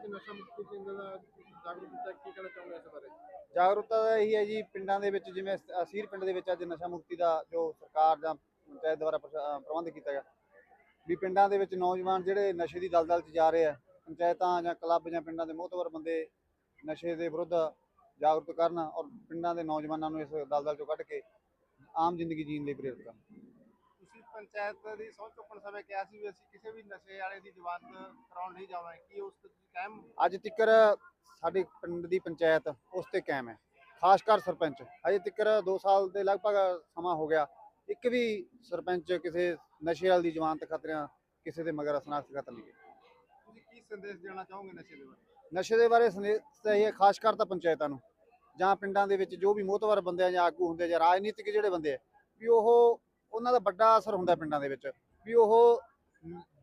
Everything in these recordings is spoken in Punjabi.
ਅੱਜ ਨਸ਼ਾ ਮੁਕਤੀ ਕੇਂਦਰ ਦਾ ਜਾਗਰੂਕਤਾ ਕੀ ਕਹਿਣਾ ਚਾਹੁੰਦੇ ਇਸ ਬਾਰੇ? ਜਾਗਰੂਕਤਾ ਦਾ ਇਹੀ ਹੈ ਜੀ, ਪਿੰਡਾਂ ਦੇ ਵਿੱਚ ਜਿਵੇਂ ਅਸੀਰ ਪਿੰਡ ਦੇ ਵਿੱਚ ਅੱਜ ਨਸ਼ਾ ਮੁਕਤੀ ਦਾ ਜੋ ਸਰਕਾਰ ਜਾਂ ਪੰਚਾਇਤ ਦੁਆਰਾ ਪ੍ਰਬੰਧ ਕੀਤਾ ਗਿਆ। ਵੀ ਪਿੰਡਾਂ ਦੇ ਵਿੱਚ ਨੌਜਵਾਨ ਜਿਹੜੇ ਨਸ਼ੇ ਦੀ ਦਲਦਲ 'ਚ ਜਾ ਰਹੇ ਆ, ਪੰਚਾਇਤਾਂ ਜਾਂ ਕਲੱਬ ਜਾਂ ਪਿੰਡਾਂ ਦੇ ਮੋਹਤਵਰ ਬੰਦੇ ਨਸ਼ੇ ਦੇ ਵਿਰੁੱਧ ਜਾਗਰੂਕ ਕਰਨ ਔਰ ਪਿੰਡਾਂ ਦੇ ਨੌਜਵਾਨਾਂ ਨੂੰ ਇਸ ਦਲਦਲ 'ਚੋਂ ਕੱਢ ਕੇ ਆਮ ਜ਼ਿੰਦਗੀ ਜੀਣ ਲਈ ਪ੍ਰੇਰਿਤ ਕਰਨ। ਪੰਚਾਇਤ ਦੀ ਸਹੁੰ ਚੁੱਕਣ ਸਮੇਂ ਕਿਹਾ ਸੀ ਵੀ ਅਸੀਂ ਕਿਸੇ ਵੀ ਨਸ਼ੇ ਵਾਲੇ ਦੀ ਜ਼ਮਾਨਤ ਕਰਾਉਣ ਨਹੀਂ ਜਾਵਾਂਗੇ। ਕੀ ਉਸ ਤੇ ਤੁਸੀਂ ਕਾਇਮ ਅੱਜ ਤੱਕਰ ਸਾਡੀ ਪਿੰਡ ਦੀ ਪੰਚਾਇਤ ਉਸ ਤੇ ਕਾਇਮ ਹੈ। ਖਾਸ ਕਰ ਸਰਪੰਚ। ਅਜੇ ਤੱਕਰ 2 ਸਾਲ ਦੇ ਲਗਭਗ ਸਮਾਂ ਹੋ ਗਿਆ। ਇੱਕ ਵੀ ਸਰਪੰਚ ਕਿਸੇ ਨਸ਼ੇ ਵਾਲੀ ਦੀ ਜ਼ਮਾਨਤ ਖਤਰਿਆਂ ਕਿਸੇ ਦੇ ਮਗਰ ਅਸਨਾਖਤ ਖਤਰ ਨਹੀਂ ਤੁਸੀਂ ਕੀ ਸੰਦੇਸ਼ ਦੇਣਾ ਚਾਹੋਗੇ ਨਸ਼ੇ ਦੇ ਬਾਰੇ? ਨਸ਼ੇ ਦੇ ਬਾਰੇ ਸੰਦੇਸ਼ ਤਾਂ ਇਹ ਹੈ ਖਾਸ ਕਰ ਤਾਂ ਪੰਚਾਇਤਾਂ ਨੂੰ। ਜਾਂ ਪਿੰਡਾਂ ਦੇ ਵਿੱਚ ਜੋ ਵੀ ਮੋਹਤਵਰ ਬੰਦੇ ਆ ਜਾਂ ਆਗੂ ਹੁੰਦੇ ਆ ਜਾਂ ਰਾਜਨੀਤਿਕ ਜਿਹੜੇ ਬੰਦੇ ਆ ਵੀ ਉਹ ਉਹਨਾਂ ਦਾ ਵੱਡਾ ਅਸਰ ਹੁੰਦਾ ਪਿੰਡਾਂ ਦੇ ਵਿੱਚ, ਵੀ ਉਹ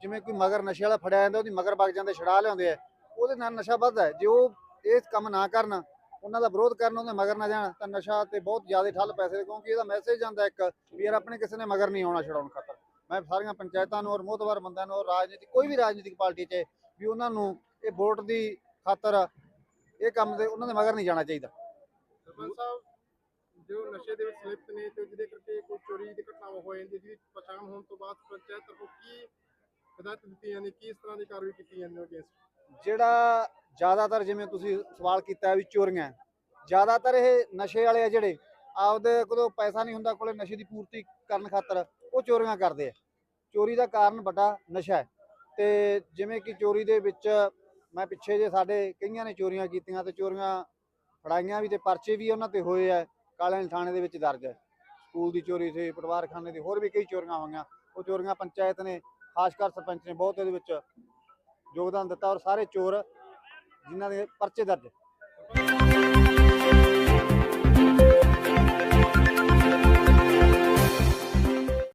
ਜਿਵੇਂ ਕੋਈ ਮਗਰ ਨਸ਼ੇ ਵਾਲਾ ਫੜਿਆ ਜਾਂਦਾ, ਉਹਦੀ ਮਗਰ ਵਗ ਜਾਂਦੇ ਛੜਾ ਲਿਆਉਂਦੇ ਆ, ਉਹਦੇ ਨਾਲ ਨਸ਼ਾ ਵੱਧਦਾ ਜੇ ਉਹ ਇਹ ਕੰਮ ਨਾ ਕਰਨ, ਉਹਨਾਂ ਦਾ ਵਿਰੋਧ ਕਰਨ, ਉਹਦੇ ਮਗਰ ਨਾ ਜਾਣ, ਤਾਂ ਨਸ਼ਾ ਤੇ ਬਹੁਤ ਜ਼ਿਆਦਾ ਠੱਲ ਪੈਸੇ ਕਿਉਂਕਿ ਇਹਦਾ ਮੈਸੇਜ ਜਾਂਦਾ ਇੱਕ ਵੀ ਯਾਰ ਆਪਣੇ ਕਿਸੇ ਨੇ ਮਗਰ ਨਹੀਂ ਆਉਣਾ ਛਡਾਉਣ ਖਾਤਰ। ਮੈਂ ਸਾਰੀਆਂ ਪੰਚਾਇਤਾਂ ਨੂੰ ਔਰ ਮੋਹਤਵਰ ਬੰਦਿਆਂ ਨੂੰ ਔਰ ਰਾਜਨੀਤਿਕ, ਕੋਈ ਵੀ ਰਾਜਨੀਤਿਕ ਪਾਰਟੀ 'ਚ ਵੀ ਉਹਨਾਂ ਨੂੰ ਇਹ ਵੋਟ ਦੀ ਖਾਤਰ ਇਹ ਕੰਮ ਦੇ, ਉਹਨਾਂ ਦੇ ਮਗਰ ਨਹੀਂ ਜਾਣਾ ਚਾਹੀਦਾ। ਸਰਪੰਚ ਸਾਹਿਬ, ਜੋ ਨਸ਼ੇ ਦੇ ਵਿੱਚ ਸਲਿੱਪ ਨੇ ਤੇ ਜਿਹਦੇ ਕਰਕੇ ਕੋਈ ਹੋ ਜਾਂਦੀ ਜਿਹਦੀ ਪਛਾਣ ਹੋਣ ਤੋਂ ਬਾਅਦ ਪੰਚਾਇਤ ਤਰਫੋਂ ਕੀ ਹਦਾਇਤ ਦਿੱਤੀ ਜਾਂਦੀ, ਕੀ ਇਸ ਤਰ੍ਹਾਂ ਦੀ ਕਾਰਵਾਈ ਕੀਤੀ ਜਾਂਦੀ ਹੈ ਅਗੇਂਸਟ ਜਿਹੜਾ ਜ਼ਿਆਦਾਤਰ ਜਿਵੇਂ ਤੁਸੀਂ ਸਵਾਲ ਕੀਤਾ ਵੀ ਚੋਰੀਆਂ, ਜ਼ਿਆਦਾਤਰ ਇਹ ਨਸ਼ੇ ਵਾਲੇ ਆ ਜਿਹੜੇ, ਆਪਦੇ ਕੋਲ ਪੈਸਾ ਨਹੀਂ ਹੁੰਦਾ, ਕੋਲੇ ਨਸ਼ੇ ਦੀ ਪੂਰਤੀ ਕਰਨ ਖਾਤਰ ਉਹ ਚੋਰੀਆਂ ਕਰਦੇ ਆ। ਚੋਰੀ ਦਾ ਕਾਰਨ ਵੱਡਾ ਨਸ਼ਾ ਹੈ ਤੇ ਜਿਵੇਂ ਕਿ ਚੋਰੀ ਦੇ ਵਿੱਚ ਮੈਂ ਪਿੱਛੇ ਜੇ ਸਾਡੇ ਕਈਆਂ ਨੇ ਚੋਰੀਆਂ ਕੀਤੀਆਂ ਤੇ ਚੋਰੀਆਂ ਫੜਾਈਆਂ ਵੀ ਤੇ ਪਰਚੇ ਵੀ ਉਹਨਾਂ ਤੇ ਹੋਏ ਆ ਕਾਲੇ ਥਾਣੇ ਦੇ ਵਿੱਚ ਦਰਜ ਹੈ। ਸਕੂਲ ਦੀ ਚੋਰੀ ਸੀ ਪਟਵਾਰਖਾਨੇ ਦੀ ਹੋਰ ਵੀ ਕਈ ਚੋਰੀਆਂ ਹੋਈਆਂ। ਉਹ ਚੋਰੀਆਂ ਪੰਚਾਇਤ ਨੇ, ਖਾਸ ਕਰ ਸਰਪੰਚ ਨੇ ਬਹੁਤ ਇਹਦੇ ਵਿੱਚ ਯੋਗਦਾਨ ਦਿੱਤਾ ਔਰ ਸਾਰੇ ਚੋਰ ਜਿਨ੍ਹਾਂ ਦੇ ਪਰਚੇ ਦਰਜ।